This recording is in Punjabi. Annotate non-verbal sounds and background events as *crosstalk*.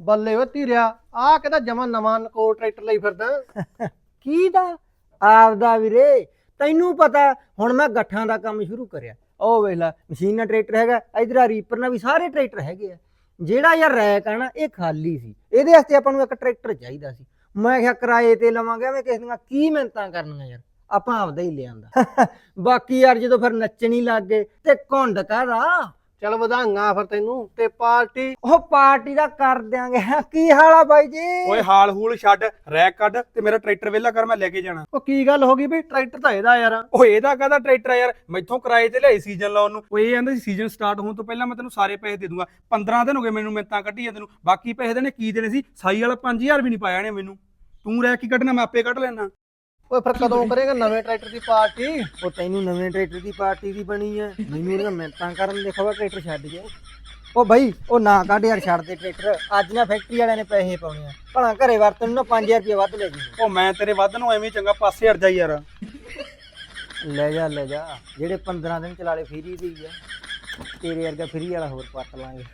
ਬੱਲੇ ਓ ਧੀਰਿਆ ਆ ਕਿਹਦਾ ਜਮਾ ਨਵਾਂ ਨਕੋ ਟਰੈਕਟਰ ਲਈ ਫਿਰਦਾ। *laughs* ਕੀ ਦਾ? ਆਪਦਾ ਵੀਰੇ ਤੈਨੂੰ ਪਤਾ ਹੁਣ ਮੈਂ ਗੱਠਾਂ ਦਾ ਕੰਮ ਸ਼ੁਰੂ ਕਰਿਆ। ਉਹ ਵੇਖ ਲੈ ਮਸ਼ੀਨ ਨਾਲ ਟਰੈਕਟਰ ਹੈਗਾ ਇਧਰ ਆ ਰੀਪਰ ਨਾਲ ਵੀ ਸਾਰੇ ਟਰੈਕਟਰ ਹੈਗੇ ਆ। ਜਿਹੜਾ ਯਾਰ ਰੈਕ ਆ ਨਾ ਇਹ ਖਾਲੀ ਸੀ। ਇਹਦੇ ਵਾਸਤੇ ਆਪਾਂ ਨੂੰ ਇੱਕ ਟਰੈਕਟਰ ਚਾਹੀਦਾ ਸੀ। ਮੈਂ ਕਿਹਾ ਕਿਰਾਏ ਤੇ ਲਵਾਂਗੇ ਐਵੇਂ ਕਿਸੇ ਦੀਆਂ ਕੀ ਮਿਹਨਤਾਂ ਕਰਨੀਆਂ ਯਾਰ। ਆਪਾਂ ਆਪਦਾ ਹੀ ਲਿਆਂਦਾ। *laughs* ਬਾਕੀ ਯਾਰ ਜਦੋਂ ਫਿਰ ਨੱਚਣੀ ਲੱਗ ਗਏ ਤੇ ਘੁੰਡ ਕਾਹਦਾ? ਚੱਲ ਵਧਾਈਆਂ ਫਿਰ ਤੈਨੂੰ ਤੇ ਪਾਰਟੀ ਉਹ ਪਾਰਟੀ ਦਾ ਕਰ ਦਿਆਂਗੇ। ਕੀ ਹਾਲ ਆ ਬਾਈ ਜੀ? ਓਏ ਹਾਲ ਹੂਲ ਛੱਡ ਰੈਕ ਕੱਢ ਤੇ ਮੇਰਾ ਟਰੈਕਟਰ ਵਿਹਲਾ ਕਰ ਮੈਂ ਲੈ ਕੇ ਜਾਣਾ। ਉਹ ਕੀ ਗੱਲ ਹੋ ਗਈ ਬਈ ਟਰੈਕਟਰ ਤਾਂ ਇਹਦਾ ਯਾਰ। ਓਏ ਇਹਦਾ ਕਾਹਦਾ ਟਰੈਕਟਰ ਆ ਯਾਰ? ਮੈਥੋਂ ਕਿਰਾਏ ਤੇ ਲਿਆਈ ਸੀਜ਼ਨ ਲਾਉਣ ਨੂੰ। ਓਏ ਇਹ ਕਹਿੰਦਾ ਸੀ ਸੀਜ਼ਨ ਸਟਾਰਟ ਹੋਣ ਤੋਂ ਪਹਿਲਾਂ ਮੈਂ ਤੈਨੂੰ ਸਾਰੇ ਪੈਸੇ ਦੇ ਦੂੰਗਾ। 15 ਦਿਨ ਹੋ ਗਏ ਮੈਨੂੰ ਮਿੰਤਾਂ ਕੱਢੀਆਂ ਤੈਨੂੰ। ਬਾਕੀ ਪੈਸੇ ਦੇਣੇ ਕੀ ਦੇਣੇ ਸੀ? ਸਾਈ ਵਾਲਾ 5000 ਵੀ ਨਹੀਂ ਪਾਇਆ ਨੇ ਮੈਨੂੰ। ਤੂੰ ਰੈਕ ਕੀ ਕੱਢਣਾ ਮੈਂ ਆਪੇ ਕੱਢ ਲੈਣਾ ਓਏ ਫਿਰ ਕਦੋਂ ਕਰੇਗਾ ਨਵੇਂ ਟਰੈਕਟਰ ਦੀ ਪਾਰਟੀ? ਉਹ ਤੈਨੂੰ ਨਵੇਂ ਟਰੈਕਟਰ ਦੀ ਪਾਰਟੀ ਦੀ ਬਣੀ ਐ ਮੈਨੂੰ ਇਹਦਾ ਮਿਹਨਤਾਂ ਕਰਨ ਦੇ ਖਵਾ ਟਰੈਕਟਰ ਛੱਡ ਗਿਆ। ਉਹ ਬਾਈ ਉਹ ਨਾ ਕੱਢ ਯਾਰ ਛੱਡ ਦੇ ਟਰੈਕਟਰ। ਅੱਜ ਨਾ ਫੈਕਟਰੀ ਵਾਲਿਆਂ ਨੇ ਪੈਸੇ ਪਾਉਣੇ ਆ। ਭਲਾ ਘਰੇ ਵਰਤਨ ਨੂੰ 5000 ਰੁਪਏ ਵੱਧ ਲੈ ਜੀ। ਉਹ ਮੈਂ ਤੇਰੇ ਵੱਧ ਨੂੰ ਐਵੇਂ ਚੰਗਾ ਪਾਸੇ ਹਟ ਜਾ ਯਾਰ। ਲੈ ਜਾ ਲੈ ਜਾ। ਜਿਹੜੇ 15 ਦਿਨ ਚਲਾਲੇ ਫਰੀ ਦੀ ਆ। ਤੇਰੇ ਵਰਗਾ ਫਰੀ ਵਾਲਾ ਹੋਰ ਪੱਟ ਲਾਂਗੇ।